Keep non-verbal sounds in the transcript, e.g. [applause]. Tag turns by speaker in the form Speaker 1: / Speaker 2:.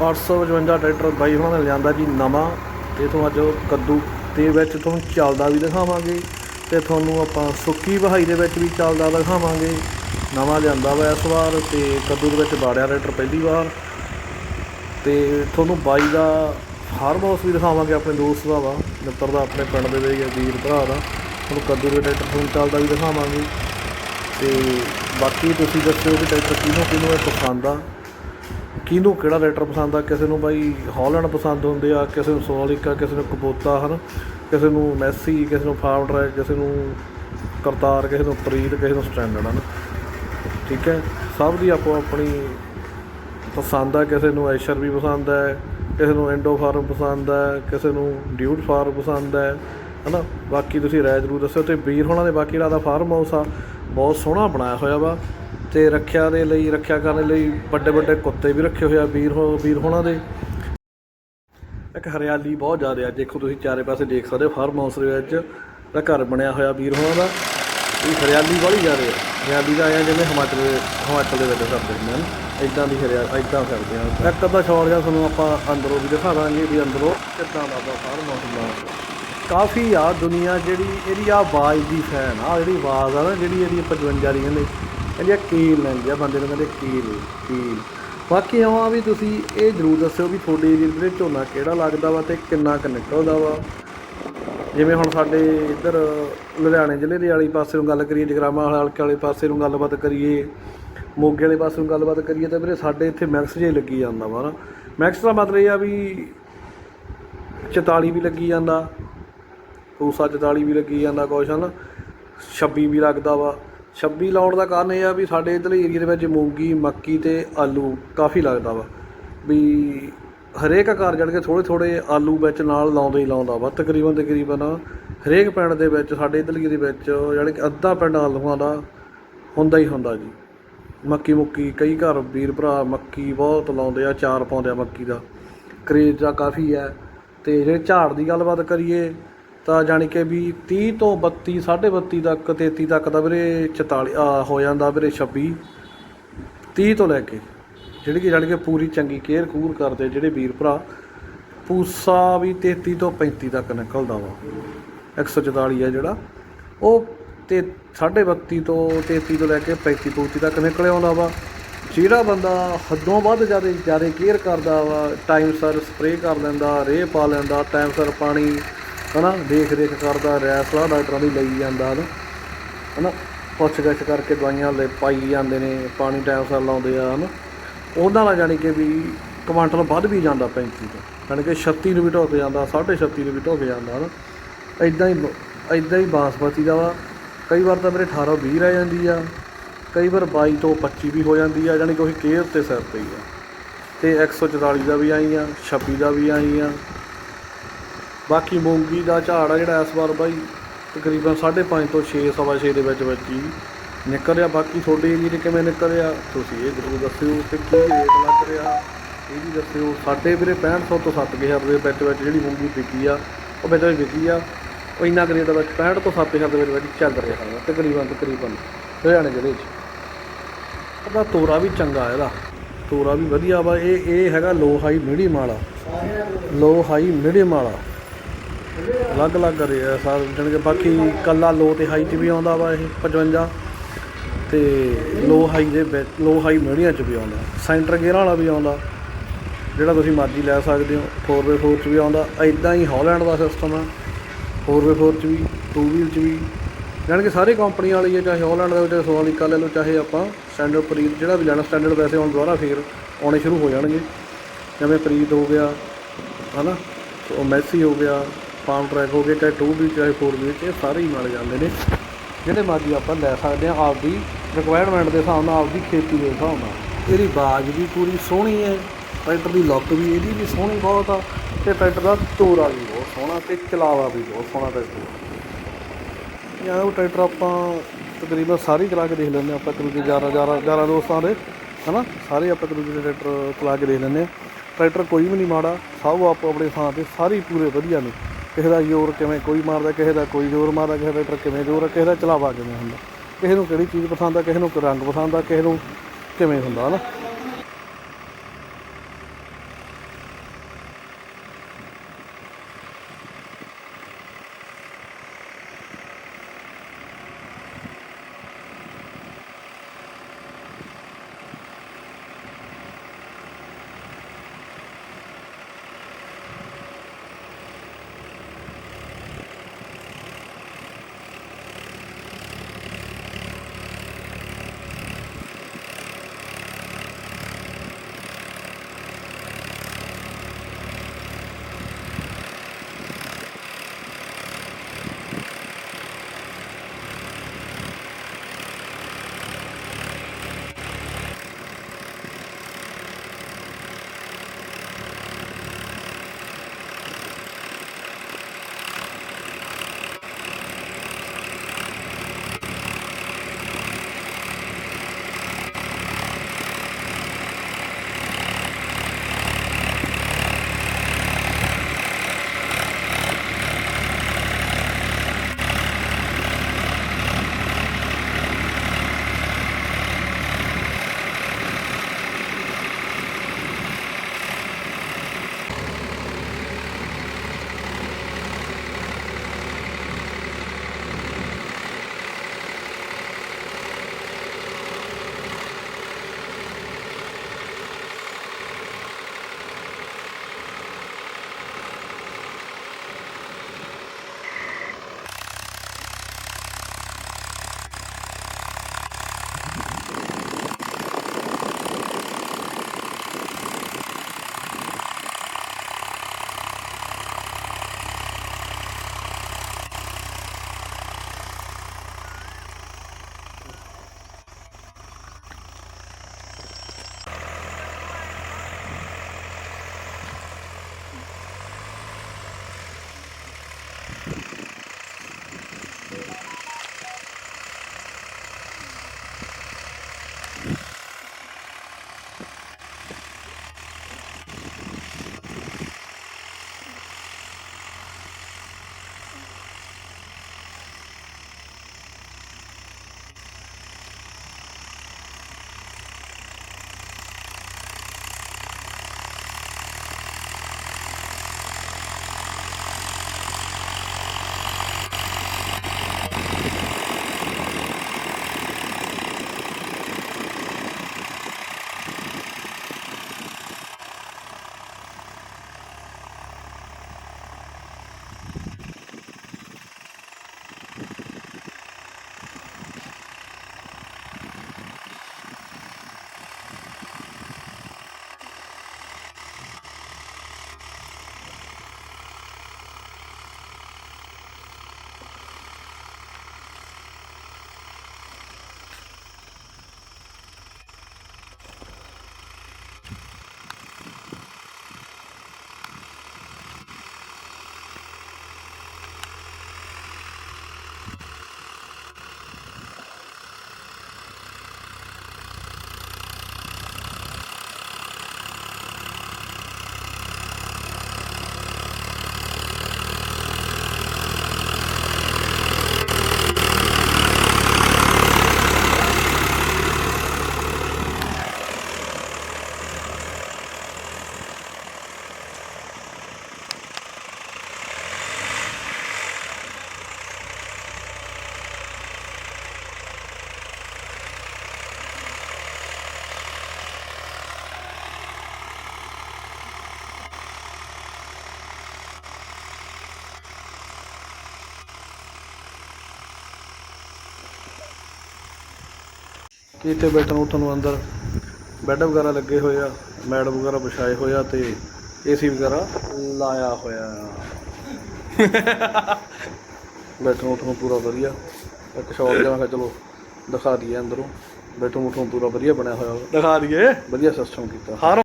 Speaker 1: 855 tractor ਬਾਈ ਉਹਨਾਂ ਨੇ ਲਿਆਂਦਾ ਜੀ ਨਵਾਂ। ਤੇ ਤੁਹਾਨੂੰ ਅੱਜ ਕੱਦੂ ਦੇ ਵਿੱਚ ਤੁਹਾਨੂੰ ਚੱਲਦਾ ਵੀ ਦਿਖਾਵਾਂਗੇ ਤੇ ਤੁਹਾਨੂੰ ਆਪਾਂ ਸੁੱਕੀ ਵਹਾਈ ਦੇ ਵਿੱਚ ਵੀ ਚੱਲਦਾ ਦਿਖਾਵਾਂਗੇ। ਨਵਾਂ ਲਿਆਂਦਾ ਵਾ ਇਸ ਵਾਰ ਤੇ ਕੱਦੂ ਦੇ ਵਿੱਚ ਬਾੜਿਆ ਟਰੈਕਟਰ ਪਹਿਲੀ ਵਾਰ। ਤੇ ਤੁਹਾਨੂੰ ਬਾਈ ਦਾ ਫਾਰਮ ਹਾਊਸ ਵੀ ਦਿਖਾਵਾਂਗੇ ਆਪਣੇ ਦੋਸਤ ਦਾ ਵਾ, ਮਿੱਤਰ ਦਾ ਆਪਣੇ ਪਿੰਡ ਦੇ ਵਿੱਚ ਵੀਰ ਭਰਾ ਦਾ। ਤੁਹਾਨੂੰ ਕੱਦੂ ਦੇ ਟਰੈਕਟਰ ਤੁਹਾਨੂੰ ਚੱਲਦਾ ਵੀ ਦਿਖਾਵਾਂਗੇ। ਤੇ ਬਾਕੀ ਤੁਸੀਂ ਦੱਸਿਓ ਕਿ ਟਰੈਕਟਰ ਕਿਹਨੂੰ ਕਿਹਨੂੰ ਇਹ ਪਸੰਦ ਆ। ਕਿਹਨੂੰ ਕਿਹੜਾ ਟਰੈਕਟਰ ਪਸੰਦ ਆ ਕਿਸੇ ਨੂੰ ਬਾਈ ਹਾਲੈਂਡ ਪਸੰਦ ਹੁੰਦੇ ਆ ਕਿਸੇ ਨੂੰ ਸੋਨਾਲੀਕਾ ਕਿਸੇ ਨੂੰ ਕਬੋਤਾ ਹਨ ਕਿਸੇ ਨੂੰ ਮੈਸੀ ਕਿਸੇ ਨੂੰ ਫਾਰਮ ਕਿਸੇ ਨੂੰ ਕਰਤਾਰ ਕਿਸੇ ਨੂੰ ਪ੍ਰੀਤ ਕਿਸੇ ਨੂੰ ਸਟੈਂਡਰਡ ਹਨ ਠੀਕ ਹੈ ਸਭ ਦੀ ਆਪੋ ਆਪਣੀ ਪਸੰਦ ਆ ਕਿਸੇ ਨੂੰ ਐਸ਼ਰ ਵੀ ਪਸੰਦ ਹੈ ਕਿਸੇ ਨੂੰ ਐਂਡੋ ਫਾਰਮ ਪਸੰਦ ਹੈ ਕਿਸੇ ਨੂੰ ਡਿਊਟ ਫਾਰਮ ਪਸੰਦ ਹੈ ਹਨਾ ਬਾਕੀ ਤੁਸੀਂ ਰਾਏ ਜ਼ਰੂਰ ਦੱਸਿਓ ਤੇ ਵੀਰ ਹੋਣਾ ਦੇ ਬਾਕੀ ਜਿਹੜਾ ਦਾ ਫਾਰਮ ਹਾਊਸ ਆ ਬਹੁਤ ਸੋਹਣਾ ਬਣਾਇਆ ਹੋਇਆ ਵਾ ਤੇ ਰੱਖਿਆ ਦੇ ਲਈ, ਰੱਖਿਆ ਕਰਨ ਲਈ ਵੱਡੇ ਵੱਡੇ ਕੁੱਤੇ ਵੀ ਰੱਖੇ ਹੋਏ ਆ, ਵੀਰ ਹੋ, ਵੀਰ ਹੋਣਾ ਦੇ। ਇੱਕ ਹਰਿਆਲੀ ਬਹੁਤ ਜ਼ਿਆਦਾ ਆ, ਦੇਖੋ ਤੁਸੀਂ ਚਾਰੇ ਪਾਸੇ ਦੇਖ ਸਕਦੇ ਹੋ ਫਾਰਮ ਹਾਊਸ ਦੇ ਵਿੱਚ ਦਾ ਘਰ ਬਣਿਆ ਹੋਇਆ ਵੀਰ ਹੋਣਾ ਦਾ। ਇਹ ਹਰਿਆਲੀ ਵਾਲੀ ਜ਼ਿਆਦਾ ਆ। ਹਰਿਆਲੀ ਦਾ ਆਇਆ ਜਿਵੇਂ ਹਿਮਾਚਲ ਦੇ ਹਿਮਾਚਲ ਦੇ ਵਿੱਚ ਕਰਦੇ ਹੁੰਦੇ ਹਨ ਇਦਾਂ ਦੀ ਹਰਿਆਲੀ ਇਦਾਂ ਕਰਦੇ ਆ। ਇੱਕ ਅੱਧਾ ਸ਼ੌਰ ਜਾਂ ਤੁਹਾਨੂੰ ਆਪਾਂ ਅੰਦਰੋਂ ਵੀ ਦਿਖਾ ਦਾਂਗੇ ਵੀ ਅੰਦਰੋਂ ਕਿੱਦਾਂ ਦਾ ਵਾ ਫਾਰਮ ਹਾਊਸ ਦਾ ਕਾਫੀ ਆ ਦੁਨੀਆ ਜਿਹੜੀ, ਇਹਦੀ ਆ ਆਵਾਜ਼ ਦੀ ਫੈਨ ਆ, ਜਿਹੜੀ ਆਵਾਜ਼ ਆ ਨਾ ਜਿਹੜੀ ਇਹਦੀ 55 ਦੀ ਕਹਿੰਦੇ। ਇਹਦੀ ਆ, ਕੀਲ ਲੈਂਦੇ ਆ ਬੰਦੇ ਨੂੰ ਕਹਿੰਦੇ, ਕੀਲ ਕੀਲ। ਬਾਕੀ ਆ ਵੀ ਤੁਸੀਂ ਇਹ ਜ਼ਰੂਰ ਦੱਸਿਓ ਵੀ ਤੁਹਾਡੇ ਏਰੀਏ ਦੇ ਝੋਨਾ ਕਿਹੜਾ ਲੱਗਦਾ ਵਾ ਤੇ ਕਿੰਨਾ ਕੁ ਨਿਕਲਦਾ ਵਾ। ਜਿਵੇਂ ਹੁਣ ਸਾਡੇ ਇੱਧਰ ਲੁਧਿਆਣੇ ਜ਼ਿਲ੍ਹੇ ਦੇ ਵਾਲੀ ਪਾਸੇ ਨੂੰ ਗੱਲ ਕਰੀਏ ਜਗਰਾਮਾ ਹਲਕੇ ਵਾਲੇ ਪਾਸੇ ਨੂੰ ਗੱਲਬਾਤ ਕਰੀਏ, ਮੋਗੇ ਵਾਲੇ ਪਾਸੇ ਨੂੰ ਗੱਲਬਾਤ ਕਰੀਏ ਤਾਂ ਵੀਰੇ ਸਾਡੇ ਇੱਥੇ ਮੈਕਸ ਜੇ ਲੱਗੀ ਜਾਂਦਾ ਵਾ ਨਾ। ਮੈਕਸ ਦਾ ਮਤਲਬ ਇਹ ਆ ਵੀ 44 ਵੀ ਲੱਗੀ ਜਾਂਦਾ, ਪੂਸਾ 44 ਵੀ ਲੱਗੀ ਜਾਂਦਾ ਕੁਛ, ਹਨ? 26 ਵੀ ਲੱਗਦਾ ਵਾ। 26 ਲਾਉਣ ਦਾ ਕਾਰਨ ਇਹ ਆ ਵੀ ਸਾਡੇ ਇਧਰਲੇ ਏਰੀਆ ਦੇ ਵਿੱਚ ਮੂੰਗੀ, ਮੱਕੀ ਤੇ ਆਲੂ ਕਾਫੀ ਲੱਗਦਾ ਵਾ। ਵੀ ਹਰੇਕ ਘਰ ਜੜ ਕੇ ਥੋੜੇ ਥੋੜੇ ਆਲੂ ਵਿੱਚ ਨਾਲ ਲਾਉਂਦੇ ਹੀ ਲਾਉਂਦਾ ਵਾ। ਤਕਰੀਬਨ ਤਕਰੀਬਨ ਹਰੇਕ ਪਿੰਡ ਦੇ ਵਿੱਚ, ਸਾਡੇ ਇਧਰਲੇ ਦੇ ਵਿੱਚ ਜਾਣੀ ਕਿ ਅੱਧਾ ਪਿੰਡ ਆਲੂਆਂ ਦਾ ਹੁੰਦਾ ਹੀ ਹੁੰਦਾ ਜੀ। ਮੱਕੀ ਮੁੱਕੀ ਕਈ ਘਰ ਵੀਰ ਭਰਾ ਮੱਕੀ ਬਹੁਤ ਲਾਉਂਦੇ ਆ ਚਾਰ ਪਾਉਂਦੇ ਆ ਮੱਕੀ ਦਾ। ਕਰੇਜ ਦਾ ਕਾਫੀ ਹੈ। ਤੇ ਜੇ ਝਾੜ ਦੀ ਗੱਲਬਾਤ ਕਰੀਏ ਤਾਂ ਜਾਣੀ ਕਿ ਵੀ 30 ਤੋਂ 32 32 ਤੱਕ 33 ਤੱਕ ਦਾ ਵੀਰੇ 44 ਹੋ ਜਾਂਦਾ ਵੀਰੇ 26 30 ਤੋਂ ਲੈ ਕੇ, ਜਿਹੜੀ ਕਿ ਜਾਣੀ ਕਿ ਪੂਰੀ ਚੰਗੀ ਕੇਅਰ ਕੂਰ ਕਰਦੇ ਜਿਹੜੇ ਵੀਰ ਭਰਾ, ਪੂਸਾ ਵੀ 33 ਤੋਂ 35 ਤੱਕ ਨਿਕਲਦਾ ਵਾ। 144 ਆ ਜਿਹੜਾ, ਉਹ ਤੇ 32 ਤੋਂ 33 ਤੋਂ ਲੈ ਕੇ 35 35 ਤੱਕ ਨਿਕਲ ਆਉਂਦਾ ਵਾ। ਜਿਹੜਾ ਬੰਦਾ ਹੱਦੋਂ ਵੱਧ ਜ਼ਿਆਦਾ ਜ਼ਿਆਦਾ ਕੇਅਰ ਕਰਦਾ ਵਾ, ਟਾਈਮ ਸਰ ਸਪਰੇਅ ਕਰ ਲੈਂਦਾ, ਰੇਹ ਪਾ ਲੈਂਦਾ, ਟਾਈਮ ਸਰ ਪਾਣੀ ਹਨਾ, ਦੇਖ ਰੇਖ ਕਰਦਾ, ਰੈਸ ਸਲਾਹ ਡਾਕਟਰਾਂ ਦੀ ਲਈ ਜਾਂਦਾ ਹਨਾ। ਹਨਾ, ਪੁੱਛ ਗਿੱਛ ਕਰਕੇ ਦਵਾਈਆਂ ਲੈ ਪਾਈ ਜਾਂਦੇ ਨੇ, ਪਾਣੀ ਟਾਈਮ ਸਰ ਲਾਉਂਦੇ ਆ ਹਨਾ। ਉਹਨਾਂ ਨਾਲ ਜਾਣੀ ਕਿ ਵੀ ਕੁਆਂਟਲ ਵੱਧ ਵੀ ਜਾਂਦਾ 35 ਤੋਂ। ਜਾਣੀ ਕਿ 36 ਨੂੰ ਵੀ ਢੁੱਕ ਜਾਂਦਾ 36 ਨੂੰ ਵੀ ਢੋਕ ਜਾਂਦਾ ਹਨਾ। ਇਦਾਂ ਹੀ ਇਦਾਂ ਹੀ ਬਾਸਮਤੀ ਦਾ ਵਾ। ਕਈ ਵਾਰ ਤਾਂ ਮੇਰੇ 18 20 ਰਹਿ ਜਾਂਦੀ ਆ। ਕਈ ਵਾਰ 22 ਤੋਂ 25 ਵੀ ਹੋ ਜਾਂਦੀ ਆ, ਜਾਣੀ ਕਿ ਉਹੀ ਕੇਅਰ ਤੇ ਸਿਰ ਤੇ ਹੀ ਆ। ਤੇ 144 ਦਾ ਵੀ ਆਈ ਆ 26 ਦਾ ਵੀ ਆਈ ਆ। ਬਾਕੀ ਮੂੰਗੀ ਦਾ ਝਾੜ ਆ ਜਿਹੜਾ ਇਸ ਵਾਰ ਬਾਈ ਤਕਰੀਬਨ 5.5 ਤੋਂ 6 ਸਵਾ 6 ਦੇ ਵਿੱਚ ਵਿੱਚ ਹੀ ਨਿਕਲ ਰਿਹਾ ਬਾਕੀ ਤੁਹਾਡੇ ਏਰੀਏ 'ਚ ਕਿਵੇਂ ਨਿਕਲ ਰਿਹਾ ਤੁਸੀਂ ਇਹ ਜ਼ਰੂਰ ਦੱਸਿਓ ਤੇ ਕੀ ਰੇਟ ਲੱਗ ਰਿਹਾ। ਇਹ ਵੀ ਦੱਸਿਓ। ਸਾਡੇ ਵੀਰੇ 6500 ਤੋਂ 7000 ਦੇ ਵਿੱਚ ਵਿੱਚ ਜਿਹੜੀ ਮੂੰਗੀ ਵਿਕੀ ਆ, ਉਹ ਵਿੱਚ ਵਿੱਚ ਵਿਕੀ ਆ। ਉਹ ਇੰਨਾ ਕੁ ਰੇਟ ਵਿੱਚ 65 ਤੋਂ 7000 ਦੇ ਵਿੱਚ ਵਿੱਚ ਚੱਲ ਰਿਹਾ ਹੈ ਤਕਰੀਬਨ ਤਕਰੀਬਨ ਹਰਿਆਣੇ ਜ਼ਿਲ੍ਹੇ 'ਚ। ਉਹਦਾ ਤੋਰਾ ਵੀ ਚੰਗਾ ਇਹਦਾ। ਤੋਰਾ ਵੀ ਵਧੀਆ ਵਾ। ਇਹ ਇਹ ਹੈਗਾ ਲੋ ਹਾਈ ਮੀਡੀਅਮ ਵਾਲਾ। ਲੋ ਹਾਈ ਮੀਡੀਅਮ ਵਾਲਾ। ਅਲੱਗ-ਅਲੱਗ ਰਿਹਾ ਸਾਰ, ਜਾਣੀ ਕਿ ਬਾਕੀ ਕੱਲਾ ਲੋ ਤੇ ਹਾਈ 'ਚ ਵੀ ਆਉਂਦਾ ਵਾ ਇਹ 55 ਤੇ ਲੋ ਹਾਈ ਦੇ ਵਿੱਚ ਲੋ ਹਾਈ ਮੀਡੀਆ 'ਚ ਵੀ ਆਉਂਦਾ ਸੈਂਟਰ ਗੇਅਰ ਵਾਲਾ ਵੀ ਆਉਂਦਾ, ਜਿਹੜਾ ਤੁਸੀਂ ਮਰਜ਼ੀ ਲੈ ਸਕਦੇ ਹੋ 4x4 'ਚ ਵੀ ਆਉਂਦਾ ਐਦਾਂ ਹੀ ਹਾਲੈਂਡ ਦਾ ਸਿਸਟਮ ਆ 4x4 'ਚ ਵੀ 2 ਵੀਲ 'ਚ ਵੀ, ਜਾਣੀ ਕਿ ਸਾਰੇ ਕੰਪਨੀ ਵਾਲੀ ਹੈ ਚਾਹੇ ਹਾਲੈਂਡ ਦਾ ਚਾਹੇ ਸੋਨਾਲੀਕਾ ਲੈ ਲਓ, ਚਾਹੇ ਆਪਾਂ ਸਟੈਂਡਰਡ ਪ੍ਰੀਤ ਜਿਹੜਾ ਵੀ ਲੈਣਾ ਸਟੈਂਡਰਡ ਵੈਸੇ ਹੁਣ ਦੁਬਾਰਾ ਫੇਰ ਆਉਣੇ ਸ਼ੁਰੂ ਹੋ ਜਾਣਗੇ, ਜਿਵੇਂ ਪ੍ਰੀਤ ਹੋ ਗਿਆ, ਹਨਾ, ਉਹ ਮੈਸੀ ਹੋ ਗਿਆ ਫਾਰਮ ਟਰੈਕ ਹੋ ਗਏ, ਚਾਹੇ 2 ਵੀ ਚਾਹੇ 4 ਵੀਲ ਇਹ ਸਾਰੇ ਹੀ ਮਿਲ ਜਾਂਦੇ ਨੇ। ਜਿਹੜੇ ਮਰਜ਼ੀ ਆਪਾਂ ਲੈ ਸਕਦੇ ਹਾਂ ਆਪਦੀ ਰਿਕੁਆਇਰਮੈਂਟ ਦੇ ਹਿਸਾਬ ਨਾਲ, ਆਪਦੀ ਖੇਤੀ ਦੇ ਹਿਸਾਬ ਨਾਲ। ਇਹਦੀ ਬਾਜ ਵੀ ਪੂਰੀ ਸੋਹਣੀ ਹੈ ਟਰੈਕਟਰ ਦੀ ਲੁੱਕ ਵੀ, ਇਹਦੀ ਵੀ ਸੋਹਣੀ ਬਹੁਤ ਆ, ਤੇ ਟਰੈਕਟਰ ਦਾ ਤੋਰਾ ਵੀ ਬਹੁਤ ਸੋਹਣਾ, ਤੇ ਚਲਾਵਾ ਵੀ ਬਹੁਤ ਸੋਹਣਾ ਟਰੈਕਟਰ ਯਾਰ, ਉਹ ਟਰੈਕਟਰ ਆਪਾਂ ਤਕਰੀਬਨ ਸਾਰੇ ਚਲਾ ਕੇ ਦੇਖ ਲੈਂਦੇ ਹਾਂ, ਆਪਾਂ ਇੱਕ ਦੂਜੇ ਯਾਰਾਂ ਯਾਰਾਂ ਯਾਰਾਂ ਦੋਸਤਾਂ ਦੇ, ਹਨਾ? ਸਾਰੇ ਆਪਾਂ ਇੱਕ ਦੂਜੇ ਦੇ ਟਰੈਕਟਰ ਚਲਾ ਕੇ ਦੇਖ ਲੈਂਦੇ ਹਾਂ। ਟਰੈਕਟਰ ਕੋਈ ਵੀ ਨਹੀਂ ਮਾੜਾ, ਸਭ ਆਪੋ ਆਪਣੇ ਥਾਂ ਤੇ, ਸਾਰੇ ਹੀ ਪੂਰੇ ਵਧੀਆ ਨੇ। ਕਿਸੇ ਦਾ ਜ਼ੋਰ ਕਿਵੇਂ ਕੋਈ ਮਾਰਦਾ, ਕਿਸੇ ਦਾ ਕੋਈ ਜ਼ੋਰ ਮਾਰਦਾ, ਕਿਸੇ ਦਾ ਟਰੱਕ ਕਿਵੇਂ ਜ਼ੋਰ ਆ, ਕਿਸੇ ਦਾ ਚਲਾਵਾ ਕਿਵੇਂ ਹੁੰਦਾ? ਕਿਸੇ ਨੂੰ ਕਿਹੜੀ ਚੀਜ਼ ਪਸੰਦ ਆ, ਕਿਸੇ ਨੂੰ ਰੰਗ ਪਸੰਦ ਆ, ਕਿਸੇ ਨੂੰ ਕਿਵੇਂ ਹੁੰਦਾ, ਹਨਾ? ਕਿ ਇੱਥੇ ਬੈਠਣ ਨੂੰ ਤੁਹਾਨੂੰ ਅੰਦਰ ਬੈੱਡ ਵਗੈਰਾ ਲੱਗੇ ਹੋਏ ਆ ਮੈਟ ਵਗੈਰਾ ਵਿਛਾਏ ਹੋਏ ਆ ਤੇ ਏਸੀ ਵਗੈਰਾ ਲਾਇਆ ਹੋਇਆ ਆ। [laughs] ਬੈਠਣ ਉੱਠਣ ਨੂੰ ਪੂਰਾ ਵਧੀਆ। ਇੱਕ ਸ਼ੌਕ ਜਿਹਾ ਮੈਂ ਚਲੋ ਦਿਖਾ ਦਈਏ ਅੰਦਰੋਂ। ਬੈਠਣ ਉੱਠਣ ਨੂੰ ਪੂਰਾ ਵਧੀਆ ਬਣਿਆ ਹੋਇਆ।
Speaker 2: ਦਿਖਾ ਦਈਏ।
Speaker 1: ਵਧੀਆ ਸਿਸਟਮ ਕੀਤਾ।
Speaker 2: ਹਰ